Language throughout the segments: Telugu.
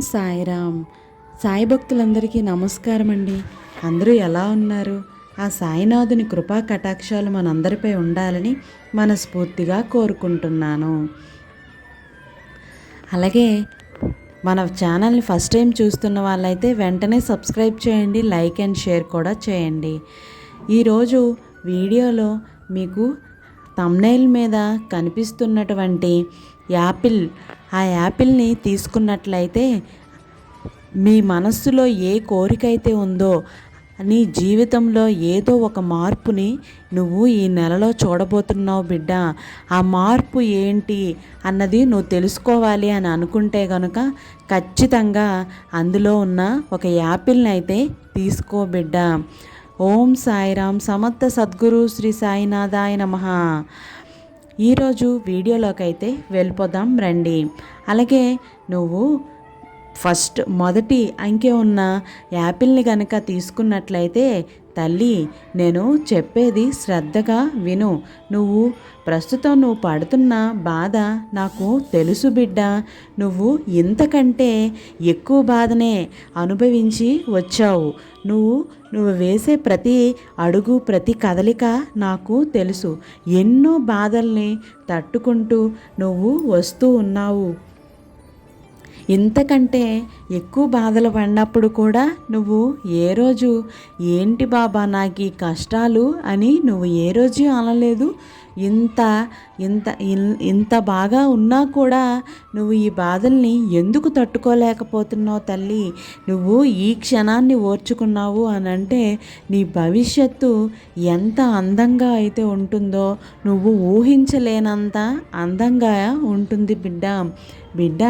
సాయిరామ్. సాయి భక్తులందరికీ నమస్కారం అండి అందరూ ఎలా ఉన్నారు? ఆ సాయినాథుని కృపా కటాక్షాలు మనందరిపై ఉండాలని మనస్ఫూర్తిగా కోరుకుంటున్నాను. అలాగే మన ఛానల్ని ఫస్ట్ టైం చూస్తున్న వాళ్ళైతే వెంటనే సబ్స్క్రైబ్ చేయండి లైక్ అండ్ షేర్ కూడా చేయండి. ఈరోజు వీడియోలో మీకు తమ్నైల్ మీద కనిపిస్తున్నటువంటి యాపిల్ ఆ యాపిల్ని తీసుకున్నట్లయితే మీ మనస్సులో ఏ కోరిక అయితే ఉందో నీ జీవితంలో ఏదో ఒక మార్పుని నువ్వు ఈ నెలలో చూడబోతున్నావు బిడ్డ. ఆ మార్పు ఏంటి అన్నది నువ్వు తెలుసుకోవాలి అని అనుకుంటే కనుక ఖచ్చితంగా అందులో ఉన్న ఒక యాపిల్ని అయితే తీసుకో బిడ్డ. ఓం సాయిరామ్ సమర్థ సద్గురు శ్రీ సాయినాథాయ నమ. ఈరోజు వీడియోలోకి అయితే వెళ్ళిపోదాం రండి. అలాగే నువ్వు ఫస్ట్ మొదటి అంకె ఉన్న యాపిల్ని కనుక తీసుకున్నట్లయితే తల్లి నేను చెప్పేది శ్రద్ధగా విను. నువ్వు ప్రస్తుతం నువ్వు పడుతున్న బాధ నాకు తెలుసు బిడ్డ. నువ్వు ఇంతకంటే ఎక్కువ బాధనే అనుభవించి వచ్చావు. నువ్వు నువ్వు వేసే ప్రతి అడుగు ప్రతి కదలిక నాకు తెలుసు. ఎన్నో బాధల్ని తట్టుకుంటూ నువ్వు వస్తూ ఉన్నావు. ఇంతకంటే ఎక్కువ బాధలు పడినప్పుడు కూడా నువ్వు ఏ రోజు ఏంటి బాబా నాకు ఈ కష్టాలు అని నువ్వు ఏ రోజు అనలేదు. ఇంత ఇంత ఇంత బాగా ఉన్నా కూడా నువ్వు ఈ బాధల్ని ఎందుకు తట్టుకోలేకపోతున్నావు తల్లి? నువ్వు ఈ క్షణాన్ని ఓర్చుకున్నావు అని అంటే నీ భవిష్యత్తు ఎంత అందంగా అయితే ఉంటుందో నువ్వు ఊహించలేనంత అందంగా ఉంటుంది బిడ్డ. బిడ్డ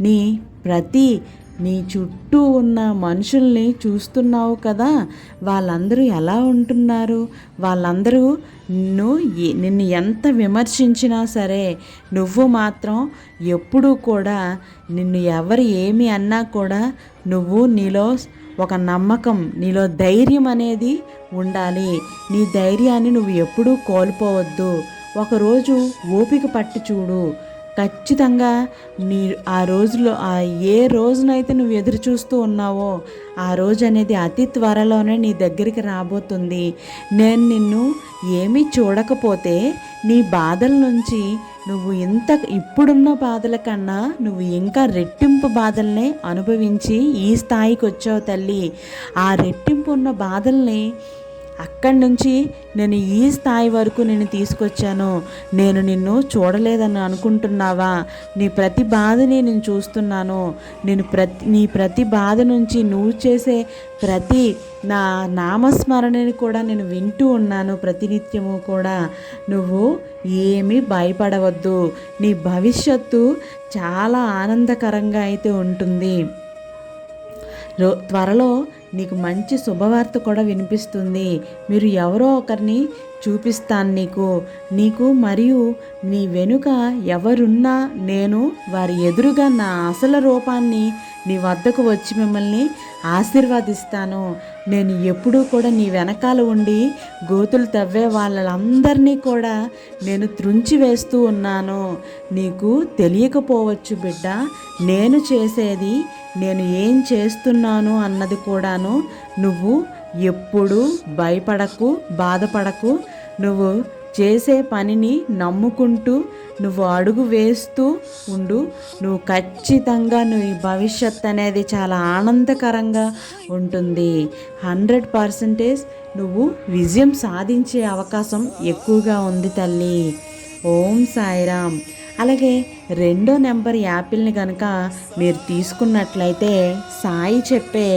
నీ ప్రతి నీ చుట్టూ ఉన్న మనుషుల్ని చూస్తున్నావు కదా వాళ్ళందరూ ఎలా ఉంటున్నారు? వాళ్ళందరూ నిన్ను నిన్ను ఎంత విమర్శించినా సరే నువ్వు మాత్రం ఎప్పుడూ కూడా నిన్ను ఎవరు ఏమి అన్నా కూడా నువ్వు నీలో ఒక నమ్మకం నీలో ధైర్యం అనేది ఉండాలి. నీ ధైర్యాన్ని నువ్వు ఎప్పుడూ కోల్పోవద్దు. ఒకరోజు ఓపిక పట్టి చూడు. ఖచ్చితంగా నీ ఆ రోజులో ఆ ఏ రోజునైతే నువ్వు ఎదురు చూస్తూ ఉన్నావో ఆ రోజు అనేది అతి త్వరలోనే నీ దగ్గరికి రాబోతుంది. నేను నిన్ను ఏమీ చూడకపోతే నీ బాధల నుంచి నువ్వు ఇంత ఇప్పుడున్న బాధల కన్నా నువ్వు ఇంకా రెట్టింపు బాధల్ని అనుభవించి ఈ స్థాయికి వచ్చావు తల్లి. ఆ రెట్టింపు ఉన్న బాధల్ని అక్కడి నుంచి నేను ఈ స్థాయి వరకు నేను తీసుకొచ్చాను. నేను నిన్ను చూడలేదని అనుకుంటున్నావా? నీ ప్రతి బాధని నేను చూస్తున్నాను. నేను ప్రతి నీ ప్రతి బాధ నుంచి నువ్వు చేసే ప్రతి నా నామస్మరణని కూడా నేను వింటూ ఉన్నాను ప్రతినిత్యము కూడా. నువ్వు ఏమీ భయపడవద్దు. నీ భవిష్యత్తు చాలా ఆనందకరంగా అయితే ఉంటుంది. రో త్వరలో నీకు మంచి శుభవార్త కూడా వినిపిస్తుంది. మీరు ఎవరో ఒకరిని చూపిస్తాను నీకు. నీకు మరియు నీ వెనుక ఎవరున్నా నేను వారి ఎదురుగా నా అసలు రూపాన్ని నీ వద్దకు వచ్చి మిమ్మల్ని ఆశీర్వదిస్తాను. నేను ఎప్పుడూ కూడా నీ వెనకాల ఉండి గోతులు తవ్వే వాళ్ళందరినీ కూడా నేను త్రుంచి వేస్తూ ఉన్నాను. నీకు తెలియకపోవచ్చు బిడ్డ నేను చేసేది నేను ఏం చేస్తున్నాను అన్నది కూడాను నువ్వు ఎప్పుడు భయపడకు బాధపడకు. నువ్వు చేసే పనిని నమ్ముకుంటూ నువ్వు అడుగు వేస్తూ ఉండు. నువ్వు ఖచ్చితంగా నువ్వు భవిష్యత్ అనేది చాలా ఆనందకరంగా ఉంటుంది. హండ్రెడ్ పర్సంటేజ్ నువ్వు విజయం సాధించే అవకాశం ఎక్కువగా ఉంది తల్లి. ఓం సాయిరామ్. అలాగే రెండో నెంబర్ యాపిల్ని కనుక మీరు తీసుకున్నట్లయితే సాయి చెప్పే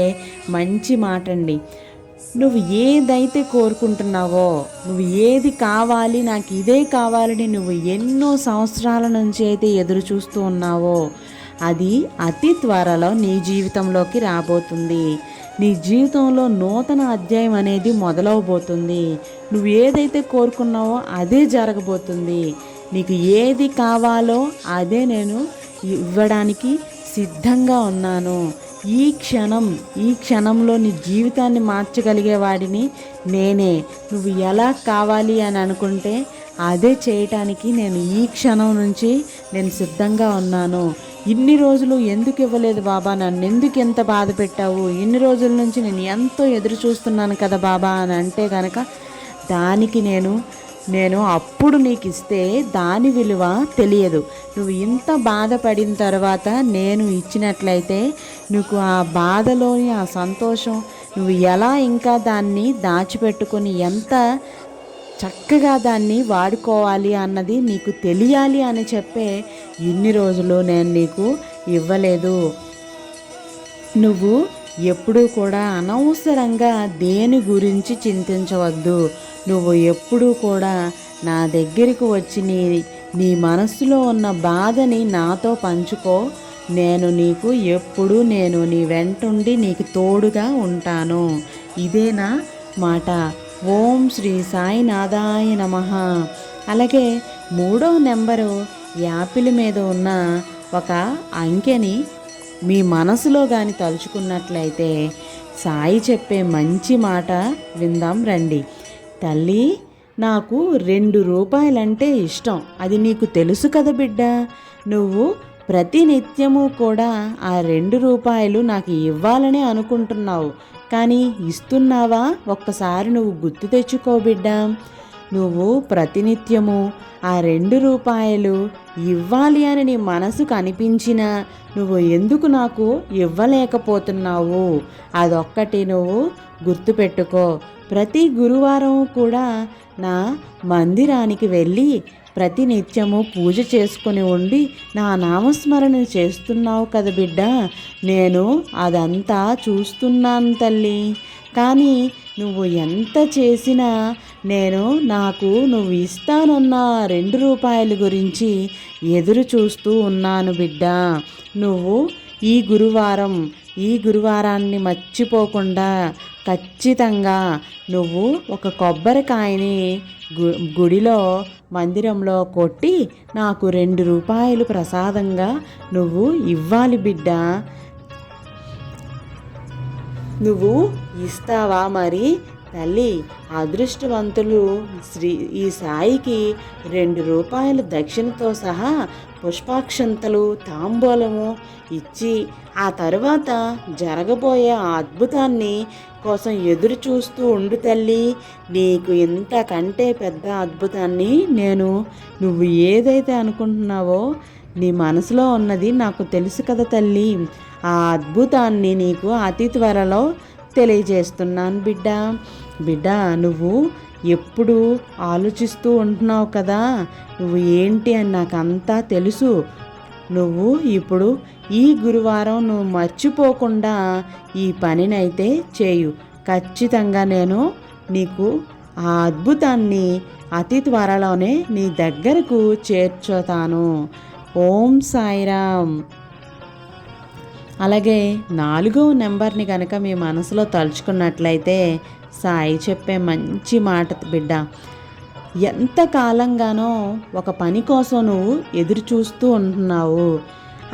మంచి మాట అండి నువ్వు ఏదైతే కోరుకుంటున్నావో నువ్వు ఏది కావాలి నాకు ఇదే కావాలని నువ్వు ఎన్నో సంవత్సరాల నుంచి అయితే ఎదురు చూస్తూ ఉన్నావో అది అతి త్వరలో నీ జీవితంలోకి రాబోతుంది. నీ జీవితంలో నూతన అధ్యాయం అనేది మొదలవబోతుంది. నువ్వు ఏదైతే కోరుకున్నావో అదే జరగబోతుంది. నీకు ఏది కావాలో అదే నేను ఇవ్వడానికి సిద్ధంగా ఉన్నాను. ఈ క్షణం ఈ క్షణంలో నీ జీవితాన్ని మార్చగలిగే వాడిని నేనే. నువ్వు ఎలా కావాలి అని అనుకుంటే అదే చేయటానికి నేను ఈ క్షణం నుంచి నేను సిద్ధంగా ఉన్నాను. ఇన్ని రోజులు ఎందుకు ఇవ్వలేదు బాబా? నన్ను ఎందుకు ఎంత బాధ పెట్టావు? ఇన్ని రోజుల నుంచి నేను ఎంతో ఎదురు చూస్తున్నాను కదా బాబా అని అంటే కనుక దానికి నేను నేను అప్పుడు నీకు ఇస్తే దాని విలువ తెలియదు. నువ్వు ఇంత బాధపడిన తర్వాత నేను ఇచ్చినట్లయితే నీకు ఆ బాధలోని ఆ సంతోషం నువ్వు ఎలా ఇంకా దాన్ని దాచిపెట్టుకొని ఎంత చక్కగా దాన్ని వాడుకోవాలి అన్నది నీకు తెలియాలి అని చెప్పే ఇన్ని రోజులు నేను నీకు ఇవ్వలేదు. నువ్వు ఎప్పుడూ కూడా అనవసరంగా దేని గురించి చింతించవద్దు. నువ్వు ఎప్పుడూ కూడా నా దగ్గరికి వచ్చి నీ నీ మనసులో ఉన్న బాధని నాతో పంచుకో. నేను నీకు ఎప్పుడు నేను నీ వెంటుండి నీకు తోడుగా ఉంటాను. ఇదేనా మాట? ఓం శ్రీ సాయినాథాయ నమ. అలాగే మూడో నెంబరు యాపిల్ మీద ఉన్న ఒక అంకెని మీ మనసులో కానీ తలుచుకున్నట్లయితే సాయి చెప్పే మంచి మాట విందాం రండి. తల్లి నాకు రెండు రూపాయలంటే ఇష్టం. అది నీకు తెలుసు కదా బిడ్డ. నువ్వు ప్రతి నిత్యము కూడా ఆ రెండు రూపాయలు నాకు ఇవ్వాలని అనుకుంటున్నావు. కానీ ఇస్తున్నావా? ఒక్కసారి నువ్వు గుర్తు తెచ్చుకో బిడ్డ. నువ్వు ప్రతినిత్యము ఆ రెండు రూపాయలు ఇవ్వాలి అని నీ మనసుకు అనిపించినా నువ్వు ఎందుకు నాకు ఇవ్వలేకపోతున్నావు? అదొక్కటి నువ్వు గుర్తుపెట్టుకో. ప్రతి గురువారం కూడా నా మందిరానికి వెళ్ళి ప్రతినిత్యము పూజ చేసుకుని ఉండి నా నామస్మరణ చేస్తున్నావు కదా బిడ్డ. నేను అదంతా చూస్తున్నాను తల్లి. కానీ నువ్వు ఎంత చేసినా నేను నాకు నువ్వు ఇస్తానన్న రెండు రూపాయల గురించి ఎదురు చూస్తూ ఉన్నాను బిడ్డ. నువ్వు ఈ గురువారం ఈ గురువారాన్ని మర్చిపోకుండా ఖచ్చితంగా నువ్వు ఒక కొబ్బరికాయని గు గుడిలో మందిరంలో కొట్టి నాకు రెండు రూపాయలు ప్రసాదంగా నువ్వు ఇవ్వాలి బిడ్డ. నువ్వు ఇస్తావా మరి? తల్లి అదృష్టవంతులు. శ్రీ ఈ సాయికి రెండు రూపాయల దక్షిణతో సహా పుష్పాక్షంతలు తాంబూలము ఇచ్చి ఆ తర్వాత జరగబోయే ఆ అద్భుతాన్ని కోసం ఎదురు చూస్తూ ఉండు తల్లి. నీకు ఇంతకంటే పెద్ద అద్భుతాన్ని నేను నువ్వు ఏదైతే అనుకుంటున్నావో నీ మనసులో ఉన్నది నాకు తెలుసు కదా తల్లి. ఆ అద్భుతాన్ని నీకు అతి త్వరలో తెలియజేస్తున్నాను బిడ్డ. బిడ్డ నువ్వు ఎప్పుడు ఆలోచిస్తూ ఉంటున్నావు కదా. నువ్వు ఏంటి అని నాకు అంతా తెలుసు. నువ్వు ఇప్పుడు ఈ గురువారం నువ్వు మర్చిపోకుండా ఈ పనినైతే చేయు. ఖచ్చితంగా నేను నీకు ఆ అద్భుతాన్ని అతి త్వరలోనే నీ దగ్గరకు చేర్చుతాను. ఓం సాయిరామ్. అలాగే నాలుగో నెంబర్ని కనుక మీ మనసులో తలుచుకున్నట్లయితే సాయి చెప్పే మంచి మాట బిడ్డ. ఎంత కాలంగానో ఒక పని కోసం నువ్వు ఎదురు చూస్తూ ఉంటున్నావు.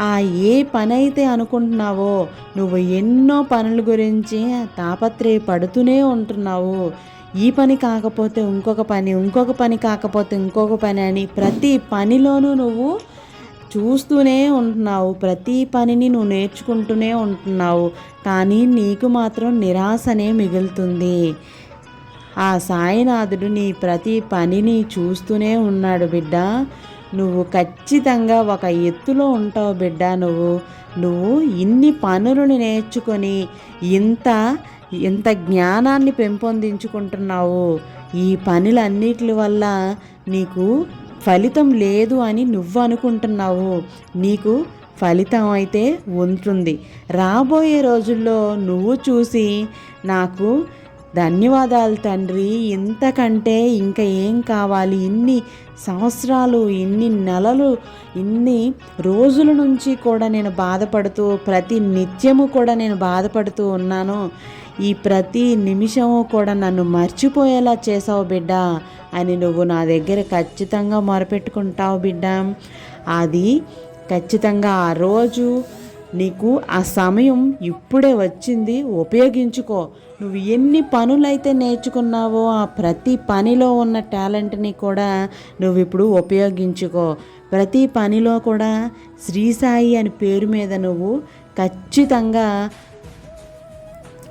ఆ ఏ పని అయితే అనుకుంటున్నావో నువ్వు ఎన్నో పనుల గురించి తాపత్రయపడుతూనే ఉంటున్నావు. ఈ పని కాకపోతే ఇంకొక పని ఇంకొక పని కాకపోతే ఇంకొక పని అని ప్రతి పనిలోనూ నువ్వు చూస్తూనే ఉంటున్నావు. ప్రతి పనిని నువ్వు నేర్చుకుంటూనే ఉంటున్నావు. కానీ నీకు మాత్రం నిరాశనే మిగులుతుంది. ఆ సాయినాథుడు నీ ప్రతి పనిని చూస్తూనే ఉన్నాడు బిడ్డ. నువ్వు ఖచ్చితంగా ఒక ఎత్తులో ఉంటావు బిడ్డ నువ్వు. నువ్వు ఇన్ని పనులను నేర్చుకొని ఇంత ఇంత జ్ఞానాన్ని పెంపొందించుకుంటున్నావు. ఈ పనులన్నిటి వల్ల నీకు ఫలితం లేదు అని నువ్వు అనుకుంటున్నావు నీకు ఫలితం అయితే ఉంటుంది. రాబోయే రోజుల్లో నువ్వు చూసి నాకు ధన్యవాదాలు తండ్రి. ఇంతకంటే ఇంకా ఏం కావాలి? ఇన్ని సంవత్సరాలు ఇన్ని నెలలు ఇన్ని రోజుల నుంచి కూడా నేను బాధపడుతూ ప్రతి నిత్యము కూడా నేను బాధపడుతూ ఉన్నాను. ఈ ప్రతి నిమిషము కూడా నన్ను మర్చిపోయేలా చేసావు బిడ్డ అని నువ్వు నా దగ్గర ఖచ్చితంగా మొరపెట్టుకుంటావు బిడ్డ. అది ఖచ్చితంగా ఆ రోజు నీకు ఆ సమయం ఇప్పుడే వచ్చింది ఉపయోగించుకో. నువ్వు ఎన్ని పనులైతే నేర్చుకున్నావో ఆ ప్రతి పనిలో ఉన్న టాలెంట్ని కూడా నువ్వు ఇప్పుడు ఉపయోగించుకో. ప్రతి పనిలో కూడా శ్రీ సాయి అని పేరు మీద నువ్వు ఖచ్చితంగా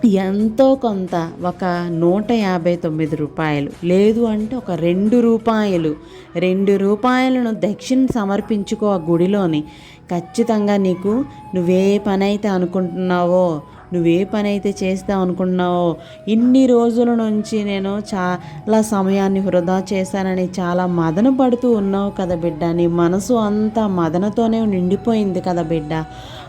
ఎంతో కొంత ఒక నూట యాభై తొమ్మిది రూపాయలు. లేదు అంటే ఒక రెండు రూపాయలు. రెండు రూపాయలను దక్షిణ సమర్పించుకో ఆ గుడిలోని. ఖచ్చితంగా నీకు నువ్వే పని అయితే అనుకుంటున్నావో నువ్వే పని అయితే చేస్తావు అనుకున్నావో ఇన్ని రోజుల నుంచి నేను చాలా సమయాన్ని వృధా చేశానని చాలా మదన పడుతూ ఉన్నావు కదా బిడ్డ. నీ మనసు అంతా మదనతోనే నిండిపోయింది కదా బిడ్డ.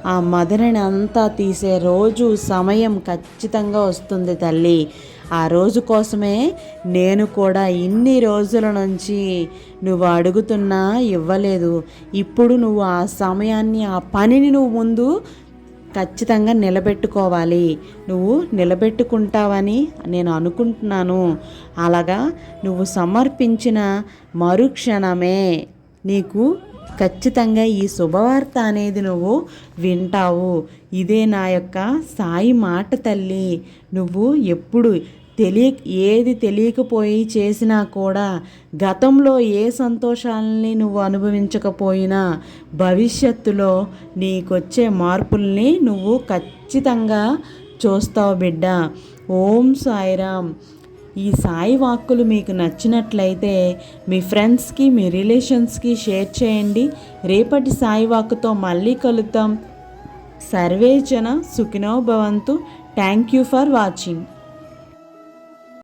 ఆ మదనని అంతా తీసే రోజు సమయం ఖచ్చితంగా వస్తుంది తల్లి. ఆ రోజు కోసమే నేను కూడా ఇన్ని రోజుల నుంచి నువ్వు అడుగుతున్నా ఇవ్వలేదు. ఇప్పుడు నువ్వు ఆ సమయాన్ని ఆ పనిని నువ్వు ముందు ఖచ్చితంగా నిలబెట్టుకోవాలి. నువ్వు నిలబెట్టుకుంటావని నేను అనుకుంటున్నాను. అలాగా నువ్వు సమర్పించిన మరుక్షణమే నీకు ఖచ్చితంగా ఈ శుభవార్త అనేది నువ్వు వింటావు. ఇదే నా యొక్క సాయి మాట తల్లి. నువ్వు ఎప్పుడు తెలియ ఏది తెలియకపోయి చేసినా కూడా గతంలో ఏ సంతోషాలని నువ్వు అనుభవించకపోయినా భవిష్యత్తులో నీకొచ్చే మార్పుల్ని నువ్వు ఖచ్చితంగా చూస్తావు బిడ్డ. ఓం సాయిరామ్. ఈ సాయి వాక్కులు మీకు నచ్చినట్లయితే మీ ఫ్రెండ్స్కి మీ రిలేషన్స్కి షేర్ చేయండి. రేపటి సాయి వాక్కుతో మళ్ళీ కలుద్దాం. సర్వేజన సుఖినో భవంతు. Thank you for watching.